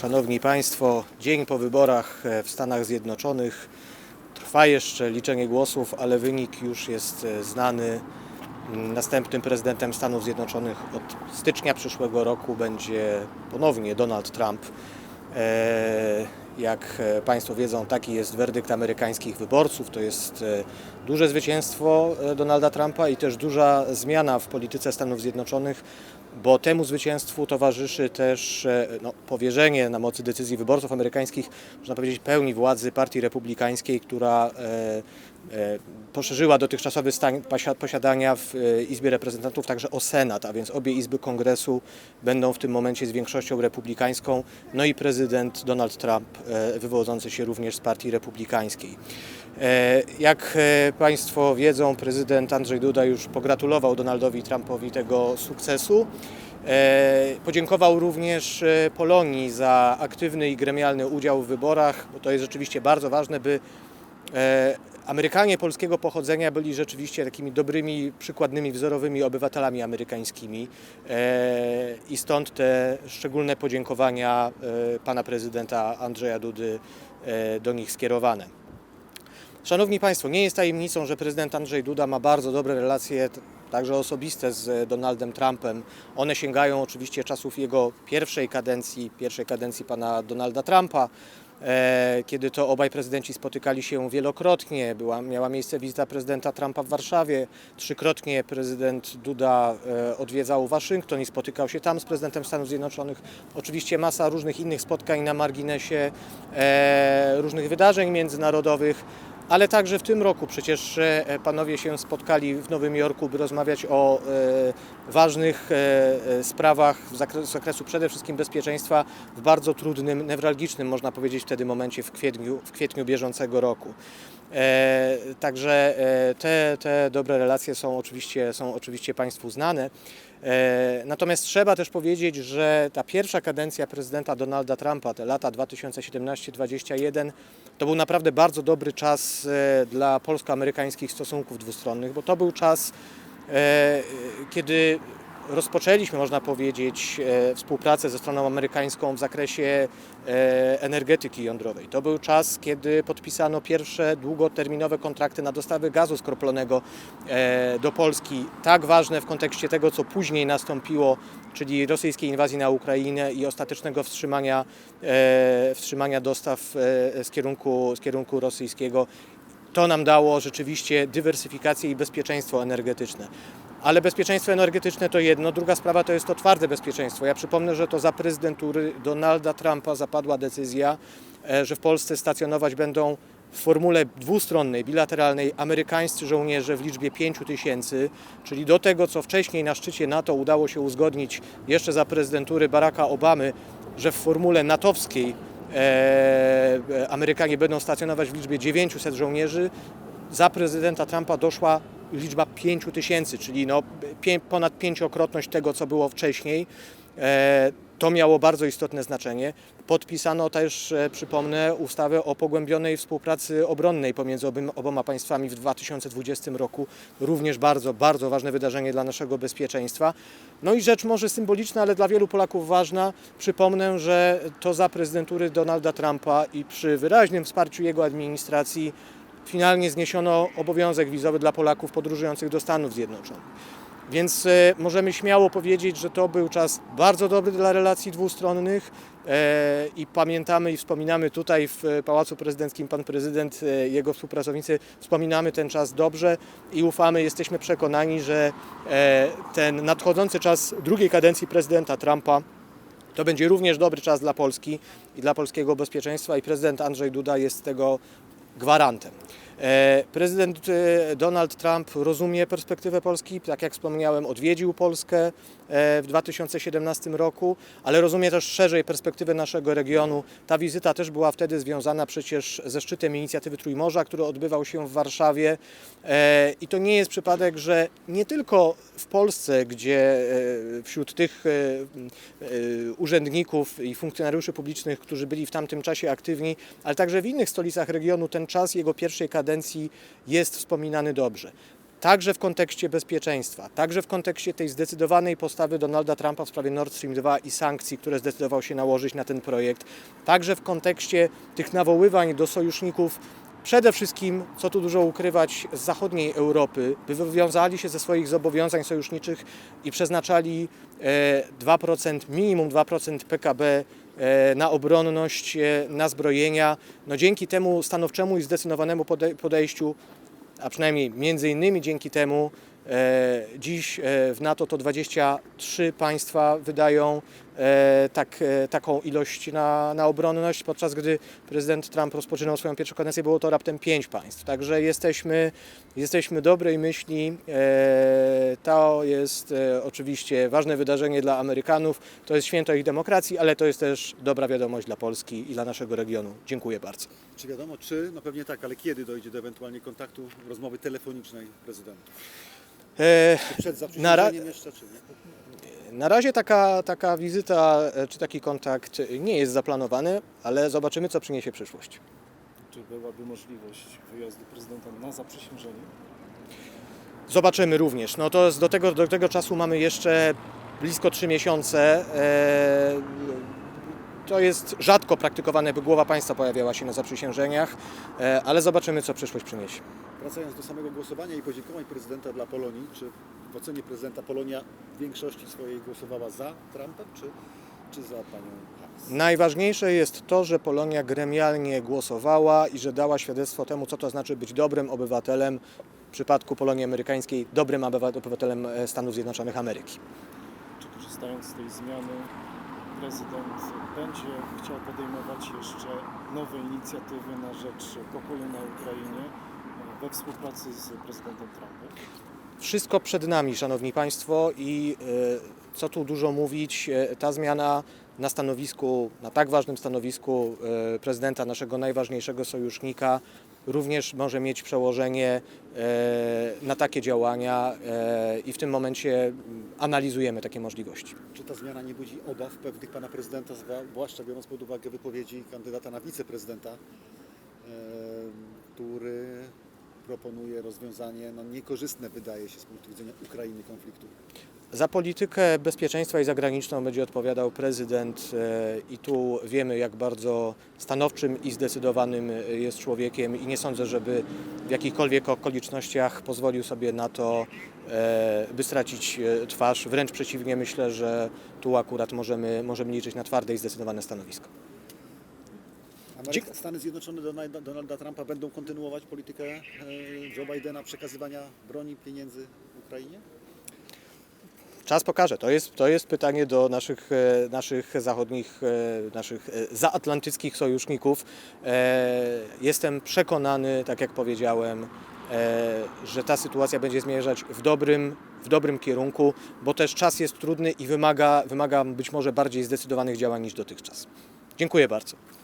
Szanowni Państwo, dzień po wyborach e, w Stanach Zjednoczonych. Trwa jeszcze liczenie głosów, ale wynik już jest e, znany. Mm, Następnym prezydentem Stanów Zjednoczonych od stycznia przyszłego roku będzie ponownie Donald Trump. Jak e, Państwo wiedzą, taki jest werdykt amerykańskich wyborców. To jest e, duże zwycięstwo e, Donalda Trumpa i też duża zmiana w polityce Stanów Zjednoczonych, bo temu zwycięstwu towarzyszy też no, powierzenie na mocy decyzji wyborców amerykańskich, można powiedzieć, pełni władzy Partii Republikańskiej, która poszerzyła dotychczasowy stan posiadania w e, Izbie Reprezentantów także o Senat, a więc obie Izby Kongresu będą w tym momencie z większością republikańską, no i prezydent Donald Trump e, wywodzący się również z Partii Republikańskiej. E, Jak e, Państwo wiedzą, prezydent Andrzej Duda już pogratulował Donaldowi Trumpowi tego sukcesu. E, Podziękował również e, Polonii za aktywny i gremialny udział w wyborach, bo to jest rzeczywiście bardzo ważne, by e, Amerykanie polskiego pochodzenia byli rzeczywiście takimi dobrymi, przykładnymi, wzorowymi obywatelami amerykańskimi e, i stąd te szczególne podziękowania e, pana prezydenta Andrzeja Dudy e, do nich skierowane. Szanowni Państwo, nie jest tajemnicą, że prezydent Andrzej Duda ma bardzo dobre relacje, także osobiste z Donaldem Trumpem. One sięgają oczywiście czasów jego pierwszej kadencji, pierwszej kadencji pana Donalda Trumpa, e, kiedy to obaj prezydenci spotykali się wielokrotnie. Była, miała miejsce wizyta prezydenta Trumpa w Warszawie. Trzykrotnie prezydent Duda e, odwiedzał Waszyngton i spotykał się tam z prezydentem Stanów Zjednoczonych. Oczywiście masa różnych innych spotkań na marginesie e, różnych wydarzeń międzynarodowych. Ale także w tym roku przecież e, panowie się spotkali w Nowym Jorku, by rozmawiać o e, ważnych e, sprawach z zakresu przede wszystkim bezpieczeństwa w bardzo trudnym, newralgicznym, można powiedzieć wtedy momencie w kwietniu, w kwietniu bieżącego roku. E, Także e, te, te dobre relacje są oczywiście, są oczywiście Państwu znane. E, Natomiast trzeba też powiedzieć, że ta pierwsza kadencja prezydenta Donalda Trumpa, te lata 2017-2021, to był naprawdę bardzo dobry czas dla polsko-amerykańskich stosunków dwustronnych, bo to był czas, kiedy rozpoczęliśmy, można powiedzieć, e, współpracę ze stroną amerykańską w zakresie e, energetyki jądrowej. To był czas, kiedy podpisano pierwsze długoterminowe kontrakty na dostawy gazu skroplonego e, do Polski, tak ważne w kontekście tego, co później nastąpiło, czyli rosyjskiej inwazji na Ukrainę i ostatecznego wstrzymania, wstrzymania dostaw z kierunku, z kierunku rosyjskiego. To nam dało rzeczywiście dywersyfikację i bezpieczeństwo energetyczne. Ale bezpieczeństwo energetyczne to jedno, druga sprawa to jest to twarde bezpieczeństwo. Ja przypomnę, że to za prezydentury Donalda Trumpa zapadła decyzja, e, że w Polsce stacjonować będą w formule dwustronnej, bilateralnej amerykańscy żołnierze w liczbie 5 tysięcy, czyli do tego, co wcześniej na szczycie NATO udało się uzgodnić jeszcze za prezydentury Baracka Obamy, że w formule natowskiej e, e, Amerykanie będą stacjonować w liczbie 900 żołnierzy, za prezydenta Trumpa doszła liczba 5 tysięcy, czyli no, ponad pięciokrotność tego, co było wcześniej. E, to miało bardzo istotne znaczenie. Podpisano też, e, przypomnę, ustawę o pogłębionej współpracy obronnej pomiędzy oboma państwami w 2020 roku. Również bardzo, bardzo ważne wydarzenie dla naszego bezpieczeństwa. No i rzecz może symboliczna, ale dla wielu Polaków ważna. Przypomnę, że to za prezydentury Donalda Trumpa i przy wyraźnym wsparciu jego administracji finalnie zniesiono obowiązek wizowy dla Polaków podróżujących do Stanów Zjednoczonych. Więc e, możemy śmiało powiedzieć, że to był czas bardzo dobry dla relacji dwustronnych e, i pamiętamy i wspominamy tutaj w Pałacu Prezydenckim pan prezydent, e, jego współpracownicy, wspominamy ten czas dobrze i ufamy, jesteśmy przekonani, że ten nadchodzący czas drugiej kadencji prezydenta Trumpa to będzie również dobry czas dla Polski i dla polskiego bezpieczeństwa i prezydent Andrzej Duda jest tego gwarantem. E, Prezydent e, Donald Trump rozumie perspektywę Polski, tak jak wspomniałem, odwiedził Polskę e, w 2017 roku, ale rozumie też szerzej perspektywę naszego regionu. Ta wizyta też była wtedy związana przecież ze szczytem inicjatywy Trójmorza, który odbywał się w Warszawie. I to nie jest przypadek, że nie tylko w Polsce, gdzie wśród tych urzędników i funkcjonariuszy publicznych, którzy byli w tamtym czasie aktywni, ale także w innych stolicach regionu ten czas jego pierwszej kadencji jest wspominany dobrze. także w kontekście bezpieczeństwa, także w kontekście tej zdecydowanej postawy Donalda Trumpa w sprawie Nord Stream 2 i sankcji, które zdecydował się nałożyć na ten projekt, także w kontekście tych nawoływań do sojuszników, przede wszystkim, co tu dużo ukrywać, z zachodniej Europy, by wywiązali się ze swoich zobowiązań sojuszniczych i przeznaczali e, 2%, minimum 2% PKB e, na obronność, e, na zbrojenia. No dzięki temu stanowczemu i zdecydowanemu pode- podejściu a przynajmniej między innymi dzięki temu e, dziś e, w NATO to 23 państwa wydają e, tak, e, taką ilość na, na obronność, podczas gdy prezydent Trump rozpoczynał swoją pierwszą kadencję, było to raptem 5 państw. Także jesteśmy, jesteśmy dobrej myśli. E, to jest e, oczywiście ważne wydarzenie dla Amerykanów, to jest święto ich demokracji, ale to jest też dobra wiadomość dla Polski i dla naszego regionu. Dziękuję bardzo. Czy wiadomo, czy, no pewnie tak, ale kiedy dojdzie do ewentualnie kontaktu, rozmowy telefonicznej prezydenta? E, Czy przed zaprzysiężeniem jeszcze, czy nie? Na razie taka, taka wizyta e, czy taki kontakt nie jest zaplanowany, ale zobaczymy, co przyniesie przyszłość. Czy byłaby możliwość wyjazdu prezydenta na zaprzysiężenie? Zobaczymy również. No to do tego, do tego czasu mamy jeszcze blisko 3 miesiące. E, To jest rzadko praktykowane, by głowa państwa pojawiała się na zaprzysiężeniach, e, ale zobaczymy, co przyszłość przyniesie. Wracając do samego głosowania i podziękowań prezydenta dla Polonii, czy w ocenie prezydenta Polonia w większości swojej głosowała za Trumpem, czy, czy za panią Harris? Najważniejsze jest to, że Polonia gremialnie głosowała i że dała świadectwo temu, co to znaczy być dobrym obywatelem, w przypadku Polonii amerykańskiej, dobrym obywa- obywatelem e, Stanów Zjednoczonych Ameryki. Czy korzystając z tej zmiany prezydent będzie chciał podejmować jeszcze nowe inicjatywy na rzecz pokoju na Ukrainie e, we współpracy z prezydentem Trumpem? Wszystko przed nami, Szanowni Państwo, i e, co tu dużo mówić, e, ta zmiana na stanowisku, na tak ważnym stanowisku e, prezydenta naszego najważniejszego sojusznika również może mieć przełożenie na takie działania i w tym momencie analizujemy takie możliwości. Czy ta zmiana nie budzi obaw pewnych pana prezydenta, zwłaszcza biorąc pod uwagę wypowiedzi kandydata na wiceprezydenta, który proponuje rozwiązanie no, niekorzystne, wydaje się, z punktu widzenia Ukrainy konfliktu? Za politykę bezpieczeństwa i zagraniczną będzie odpowiadał prezydent e, i tu wiemy, jak bardzo stanowczym i zdecydowanym e, jest człowiekiem i nie sądzę, żeby w jakichkolwiek okolicznościach pozwolił sobie na to, e, by stracić twarz. Wręcz przeciwnie, myślę, że tu akurat możemy, możemy liczyć na twarde i zdecydowane stanowisko. Ameryka, Stany Zjednoczone Donalda, Donalda Trumpa będą kontynuować politykę e, Joe Bidena przekazywania broni, pieniędzy Ukrainie? Czas pokaże. To jest, to jest pytanie do naszych, e, naszych zachodnich, e, naszych zaatlantyckich sojuszników. Jestem przekonany, tak jak powiedziałem, że ta sytuacja będzie zmierzać w dobrym, w dobrym kierunku, bo też czas jest trudny i wymaga, wymaga być może bardziej zdecydowanych działań niż dotychczas. Dziękuję bardzo.